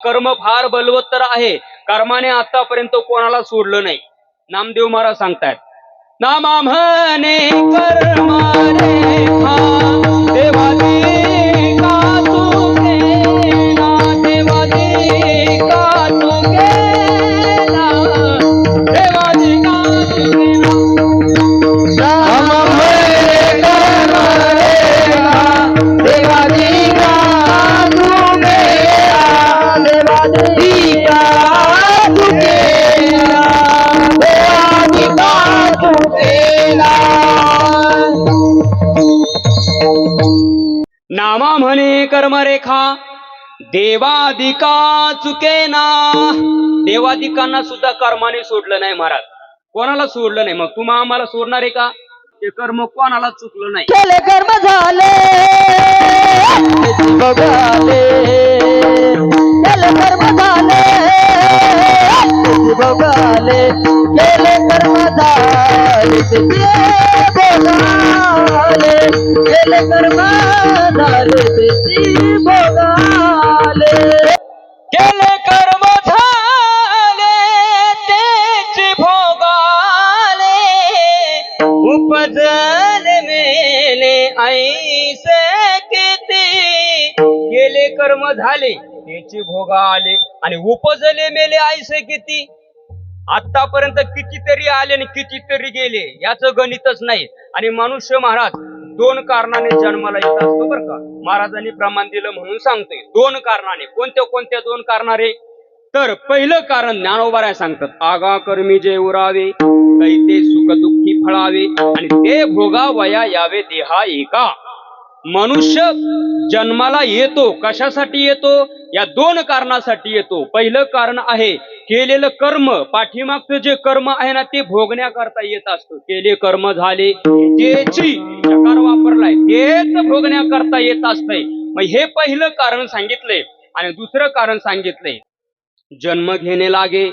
कर्म फार बलवत्तर आहे. कर्माने आतापर्यंत कोणाला सोडलं नाही. नामदेव महाराज सांगतायत नामा म्हणे कर्म देवादी देवादिका चुकेना. देवादिकांना सुद्धा कर्माने सोडलं नाही महाराज. कोणाला सोडलं नाही? मग तुम्हा आम्हाला सोडणार आहे का? ते कर्म कोणाला चुकलं नाही? केले कर्म झाले. बघाले केले कर्म झाले. बघाले केले कर्म झाले. कर्म झाले त्याची केले कर्म झाले तेच भोगाले मेले ऐसे किती. केले कर्म झाले त्याचे भोग आले आणि उपजले मेले आयसे किती. आतापर्यंत कितीतरी आले आणि कितीतरी गेले याच गणितच नाही. आणि मनुष्य महाराज दोन कारणाने जन्माला येत असतो बरं का. महाराजांनी प्रमाण दिलं म्हणून सांगतोय दोन कारणाने. कोणत्या कोणत्या दोन कारणाने? तर पहिलं कारण ज्ञानोबाराय सांगतात. आगा कर्मी जे उरावे कैते सुख दुःखी फळावे आणि ते भोगावया यावे देहा एका. मनुष्य जन्माला येतो कशासाठी येतो? या दोन कारणासाठी येतो. पहिलं कारण आहे केलेलं कर्म पाठीमागचं जे कर्म आहे ना ते भोगण्याकरता येत असतं. केले कर्म झाले त्याची प्रकार वापरलाय तेच भोगण्याकरता येत असतंय. मग हे पहिलं कारण सांगितलंय आणि दुसरं कारण सांगितलंय. जन्म घेणे लागे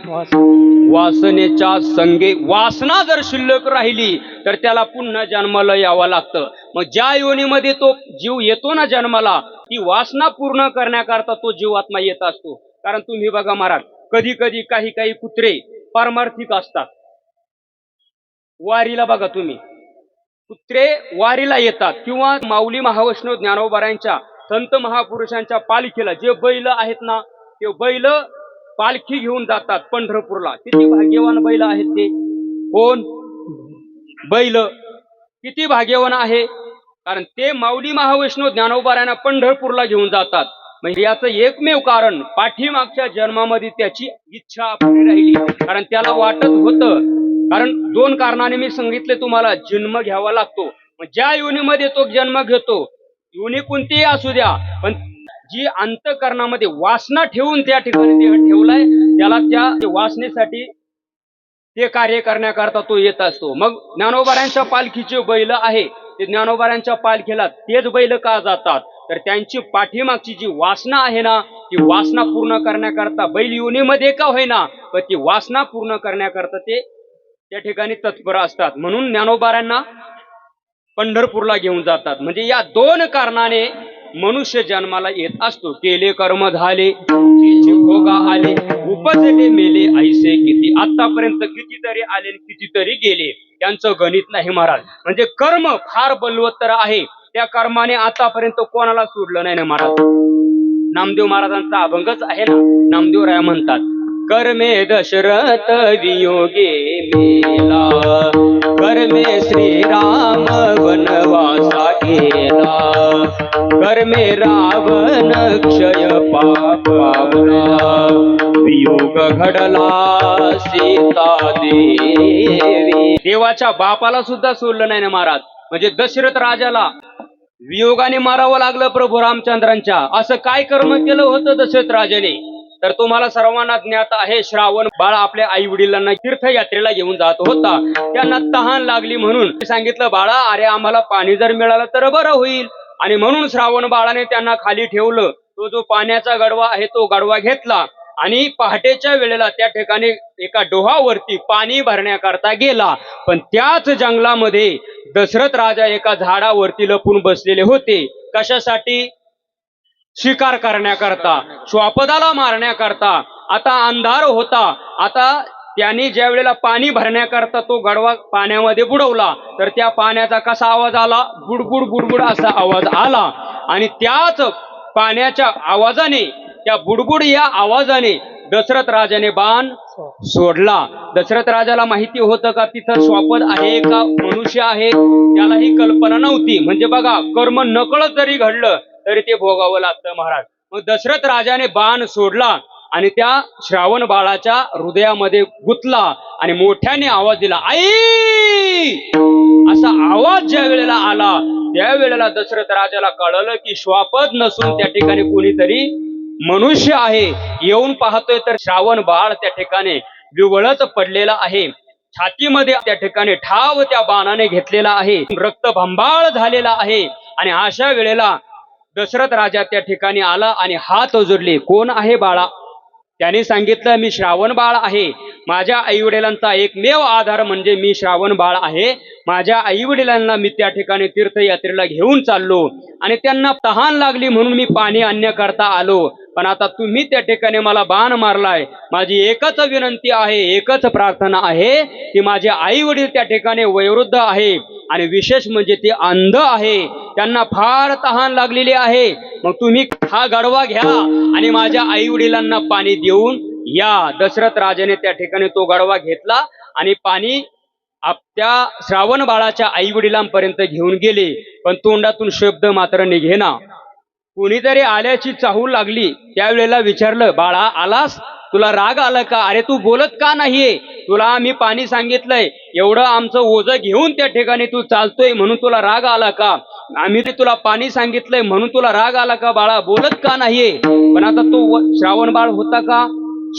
वासनेच्या संगे वासना जर शिल्लक राहिली तर त्याला पुन्हा जन्माला यावं लागतं. मग ज्या योनीमध्ये तो जीव येतो ना जन्माला ती वासना पूर्ण करण्याकरता तो जीवात्मा येत असतो. कारण तुम्ही बघा महाराज कधी कधी काही काही कुत्रे पारमार्थिक असतात. वारीला बघा तुम्ही. कुत्रे वारीला येतात किंवा माऊली महावैष्णव ज्ञानोबारायांच्या संत महापुरुषांच्या पालखीला जे बैल आहेत ना ते बैल पालखी घेऊन जातात पंढरपूरला. किती भाग्यवान बैल आहेत ते. कोण? बैल. किती भाग्यवान आहे? कारण ते माऊली महावैष्णव ज्ञानोबारायांना पंढरपूरला घेऊन जातात. म्हणजे याचं एकमेव कारण पाठीमागच्या जन्मामध्ये त्याची इच्छा आपली राहिली. कारण त्याला वाटत होतं. कारण दोन कारणाने मी सांगितले तुम्हाला जन्म घ्यावा लागतो. ज्या योनीमध्ये तो जन्म घेतो योनी कोणतीही असू द्या पण जी अंतकरणामध्ये वासना ठेवून त्या ठिकाणी देह ठेवलाय त्याला त्या वासनेसाठी ते कार्य करण्याकरता तो येत असतो. मग ज्ञानोबाऱ्यांच्या पालखीचे बैल आहे ते ज्ञानोबाऱ्यांच्या पालखीला तेच बैल का जातात? तर त्यांची पाठीमागची जी वासना आहे ना ती वासना पूर्ण करण्याकरता बैल योनीमध्ये का होईना पण ती वासना पूर्ण करण्याकरता ते त्या ठिकाणी तत्पर असतात. म्हणून ज्ञानोबाऱ्यांना पंढरपूरला घेऊन जातात. म्हणजे या दोन कारणाने मनुष्य जन्माला येत असतो. केले कर्म झाले भोगा आले उपजले मेले ऐसे किती आतापर्यंत कितीतरी आले कितीतरी गेले त्यांचं गणित नाही महाराज. म्हणजे कर्म फार बलवत्तर आहे. त्या कर्माने आतापर्यंत कोणाला सोडलं नाही ना महाराज? नामदेव महाराजांचा अभंगच आहे ना? नामदेव राय म्हणतात कर्मे दशरथ वियोगे मेला कर्मे श्रीराम वनवासा गेला कर्मे रावण क्षय पापला वियोग घडला सीता देवी. देवाच्या बापाला सुद्धा सोडलं नाही ना महाराज. म्हणजे दशरथ राजाला वियोगाने मारावं लागलं प्रभू रामचंद्रांच्या. असं काय कर्म केलं होतं दशरथ राजाने? तर तुम्हाला सर्वांना ज्ञात आहे श्रावण बाळ आपल्या आई वडिलांना तीर्थयात्रेला घेऊन जात होता. त्यांना तहान लागली म्हणून सांगितलं बाळा अरे आम्हाला पाणी जर मिळालं तर बरं होईल. आणि म्हणून श्रावण बाळाने त्यांना खाली ठेवलं. तो जो पाण्याचा गडवा आहे तो गडवा घेतला. आणि पहाटेच्या वेळेला त्या ठिकाणी एका डोहावरती पाणी भरण्याकरता गेला. पण त्याच जंगलामध्ये दशरथ राजा एका झाडावरती लपून बसलेले होते. कशासाठी? शिकार करण्याकरता. श्वापदाला मारण्याकरता. आता अंधार होता. आता त्यांनी ज्या वेळेला पाणी भरण्याकरता तो गडवा पाण्यामध्ये बुडवला तर त्या पाण्याचा कसा आवाज आला? बुडबुड बुडबुड असा आवाज आला. आणि त्याच पाण्याच्या आवाजाने त्या बुडबुड या आवाजाने दशरथ राजाने बाण सोडला. दशरथ राजाला माहिती होतं का तिथं स्वापद आहे का? मनुष्य आहे. त्याला ही कल्पना नव्हती. म्हणजे बघा कर्म नकळत जरी घडलं तरी ते भोगावं लागतं महाराज. मग दशरथ राजाने बाण सोडला आणि त्या श्रावण बाळाच्या हृदयामध्ये गुतला आणि मोठ्याने आवाज दिला आई! असा आवाज ज्या वेळेला आला त्या वेळेला दशरथ राजाला कळलं की श्वापद नसून त्या ठिकाणी कोणीतरी मनुष्य आहे येऊन पाहतोय तर श्रावण बाळ त्या ठिकाणी विवळत पडलेला आहे. छातीमध्ये त्या ठिकाणी ठाव त्या बाणाने घेतलेला आहे. रक्त भंबाळ झालेला आहे आणि अशा वेळेला दशरथ राजा त्या ठिकाणी आला आणि हात जोडले कोण आहे बाळा? त्याने सांगितलं मी श्रावण बाळ आहे. माझ्या आईवडिलांचा एकमेव आधार म्हणजे मी श्रावण बाळ आहे. माझ्या आई वडिलांना मी त्या ठिकाणी तीर्थयात्रेला घेऊन चाललो आणि त्यांना तहान लागली म्हणून मी पाणी आणण्याकरता आलो. पण आता तुम्ही त्या ठिकाणी मला बाण मारलाय. माझी एकच विनंती आहे एकच प्रार्थना आहे की माझे आई वडील त्या ठिकाणी वयोवृद्ध आहे आणि विशेष म्हणजे ते अंध आहे. त्यांना फार तहान लागलेली आहे. मग तुम्ही हा गडवा घ्या आणि माझ्या आई वडिलांना पाणी देऊन या. दशरथ राजाने त्या ठिकाणी तो गडवा घेतला आणि पाणी आपल्या श्रावण बाळाच्या आई वडिलांपर्यंत घेऊन गेले. पण तोंडातून शब्द मात्र निघेना. कुणीतरी आल्याची चाहूल लागली. त्यावेळेला विचारलं बाळा आलास? तुला राग आला का? अरे तू बोलत का नाहीये? तुला आम्ही पाणी सांगितलंय. एवढं आमचं ओझं घेऊन त्या ठिकाणी तू चालतोय म्हणून तुला राग आला का? आम्ही ते तुला पाणी सांगितलंय म्हणून तुला राग आला का बाळा? बोलत का नाहीये? पण आता तो श्रावण बाळ होता का?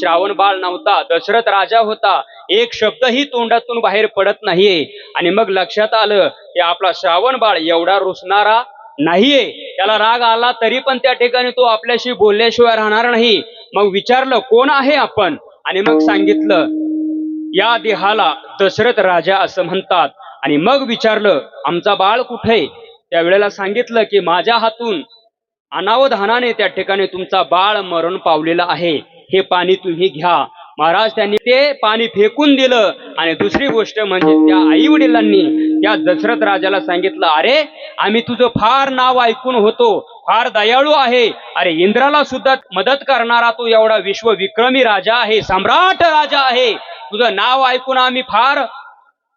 श्रावण बाळ नव्हता. दशरथ राजा होता. एक शब्दही तोंडातून बाहेर पडत नाहीये. आणि मग लक्षात आलं की आपला श्रावण बाळ एवढा रुसणारा नाहीये. त्याला राग आला तरी पण त्या ठिकाणी तो आपल्याशी बोलल्याशिवाय राहणार नाही. मग विचारलं कोण आहे आपण? आणि मग सांगितलं या देहाला दशरथ राजा असं म्हणतात. आणि मग विचारलं आमचा बाळ कुठे त्यावेळेला सांगितलं की माझ्या हातून अनावधानाने त्या ठिकाणी तुमचा बाळ मरण पावलेला आहे. हे पाणी तुम्ही घ्या. महाराज त्यांनी ते पाणी फेकून दिलं. आणि दुसरी गोष्ट म्हणजे त्या आई वडिलांनी त्या दशरथ राजाला सांगितलं अरे आम्ही तुझं फार नाव ऐकून होतो. फार दयाळू आहे. अरे इंद्राला सुद्धा मदत करणारा तो एवढा विश्वविक्रमी राजा आहे. सम्राट राजा आहे. तुझं नाव ऐकून आम्ही फार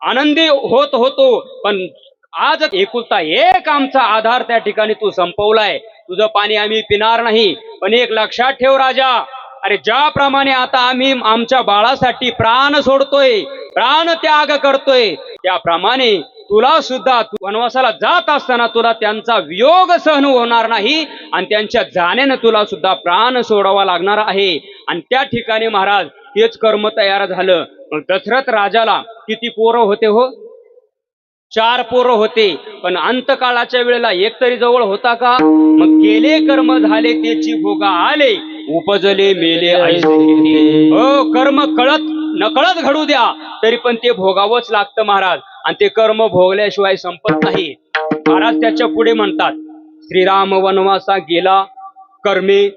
आनंदी होत होतो. पण आज एकुलता एक आमचा आधार त्या ठिकाणी तू संपवलाय. तुझं पाणी आम्ही पिणार नाही. पण एक लक्षात ठेव राजा. अरे ज्याप्रमाणे आता आम्ही आमच्या बाळासाठी प्राण सोडतोय प्राण त्याग करतोय त्याप्रमाणे तुला सुद्धा तू वनवासाला जात असताना तुला त्यांचा वियोग सहन होणार नाही आणि त्यांच्या जाण्यानं तुला सुद्धा प्राण सोडावा लागणार आहे. आणि त्या ठिकाणी महाराज तेच कर्म तयार झालं. दशरथ राजाला किती पोरं होते हो? चार पोरं होते. पण अंतकाळाच्या वेळेला एक तरी जवळ होता का? मग केले कर्म झाले त्याची भोगा आले. उपजले मेले ऐसे हो कर्म कळत नकळत घडू द्या तरी पण ते भोगावंच लागतं महाराज. आणि ते कर्म भोगल्याशिवाय संपत नाही. महाराज त्याच्या पुढे म्हणतात श्रीराम वनवासा गेला कर्मे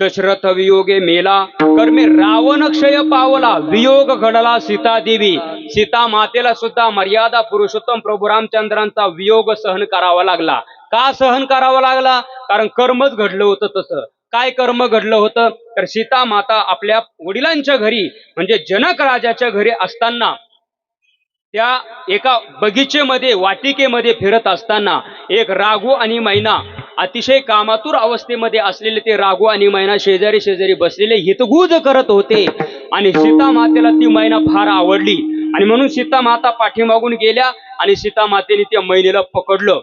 दशरथ वियोगे मेला कर्मे रावण क्षय पावला वियोग घडला सीता देवी. सीता मातेला सुद्धा मर्यादा पुरुषोत्तम प्रभू रामचंद्रांचा वियोग सहन करावा लागला. का सहन करावा लागला? कारण कर्मच घडलं होतं तसं. काय कर्म घडलं होतं? तर सीता माता आपल्या वडिलांच्या घरी म्हणजे जनक राजाच्या घरी असताना त्या एका बगीचेमध्ये वाटिकेमध्ये फिरत असताना एक राघू आणि मैना अतिशय कामातूर अवस्थेमध्ये असलेले ते राघू आणि मैना शेजारी शेजारी बसलेले हितगुज करत होते. आणि सीता मातेला ती मैना फार आवडली. आणि म्हणून सीता माता पाठीमागून गेल्या आणि सीता मातेने त्या मैनेला पकडलं.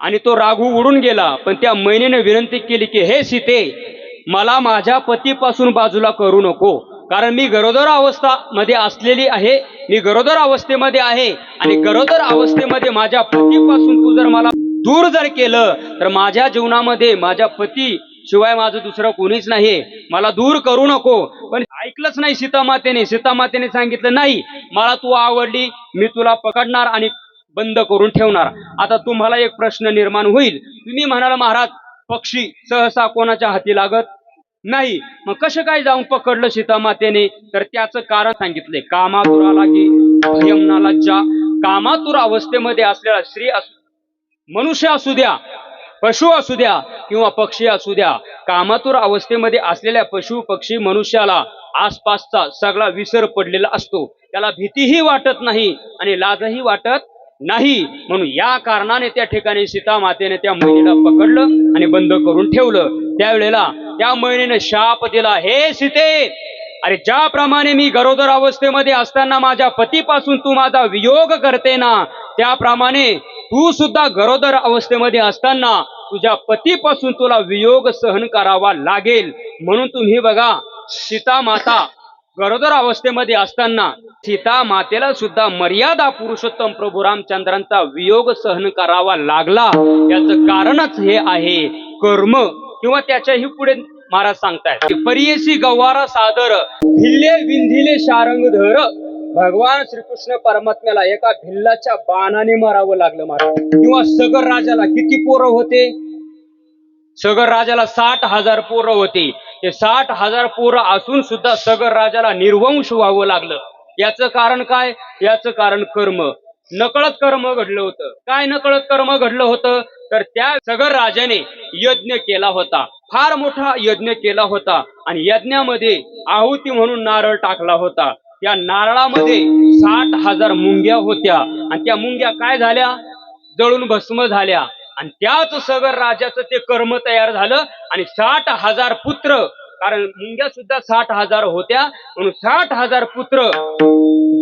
आणि तो राघू उडून गेला पण त्या मैनेने विनंती केली की हे सीते मला माझ्या पतीपासून बाजूला करू नको. कारण मी गरोदर अवस्था मध्ये असलेली आहे मी गरोदर अवस्थेमध्ये आहे आणि गरोदर अवस्थेमध्ये माझ्या पतीपासून तू जर मला दूर जर केलं तर माझ्या जीवनामध्ये माझ्या पती शिवाय माझं दुसरं कोणीच नाही मला दूर करू नको. पण ऐकलंच नाही सीतामातेने. सीतामातेने सांगितलं नाही मला तू आवडली मी तुला पकडणार आणि बंद करून ठेवणार. आता तुम्हाला एक प्रश्न निर्माण होईल. तुम्ही म्हणाल महाराज पक्षी सहसा कोणाच्या हाती लागत नाही. मग कसं काय जाऊन पकडलं सीतामातेने? तर त्याचं कारण सांगितले कामातुरा लागी भयमनाला ज्या कामातुर अवस्थेमध्ये असलेला स्त्री असू मनुष्य असू द्या पशु असू द्या किंवा पक्षी असू द्या कामातुर अवस्थेमध्ये असलेल्या पशु पक्षी मनुष्याला आसपासचा सगळा विसर पडलेला असतो. त्याला भीतीही वाटत नाही आणि लाजही वाटत नाही. म्हणून या कारणाने त्या ठिकाणी सीता मातेने त्या महिलेला पकडलं आणि बंद करून ठेवलं. त्यावेळेला त्या महिलेने शाप दिला हे सीते अरे ज्याप्रमाणे मी गरोदर अवस्थेमध्ये असताना माझ्या पतीपासून तू माझा वियोग करते ना त्याप्रमाणे तू सुद्धा गरोदर अवस्थेमध्ये असताना तुझ्या पतीपासून तुला वियोग सहन करावा लागेल. म्हणून तुम्ही बघा सीता माता गरोदर अवस्थेमध्ये असताना सीता मातेला सुद्धा मर्यादा पुरुषोत्तम प्रभू रामचंद्रांचा वियोग सहन करावा लागला. याचं कारणच हे आहे कर्म किंवा त्याच्याही पुढे महाराज सांगतायत. परियसी गव्हारा सादर भिल्ले विंधिले शारंगधर. भगवान श्रीकृष्ण परमात्म्याला एका भिल्लाच्या बाणाने मारावं लागलं महाराज. किंवा सगर राजाला किती पोरं होते? सगर राजाला साठ हजार पोरं होती. ते साठ हजार पोरं असून सुद्धा सगर राजाला निर्वंश व्हावं लागलं. याचं कारण काय? याचं कारण कर्म. नकळत कर्म घडलं होतं. काय नकळत कर्म घडलं होतं? तर त्या सगर राजाने यज्ञ केला होता. फार मोठा यज्ञ केला होता आणि यज्ञामध्ये आहुती म्हणून नारळ टाकला होता. त्या नारळामध्ये साठ हजार मुंग्या होत्या. आणि त्या मुंग्या काय झाल्या? जळून भस्म झाल्या. आणि त्याच सगर राजाचं ते कर्म तयार झालं आणि साठ हजार पुत्र कारण मुंग्या सुद्धा साठ हजार होत्या म्हणून साठ हजार पुत्र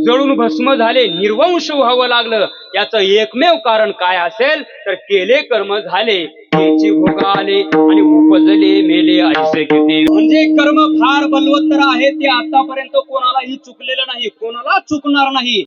जळून भस्म झाले निर्वंश व्हावं लागलं. याचं एकमेव कारण काय असेल तर केले कर्म झाले आले आणि उपजले मेले ऐसे किती. म्हणजे कर्म फार बलवत्तर आहे ते आतापर्यंत कोणालाही चुकलेलं नाही कोणाला चुकणार नाही.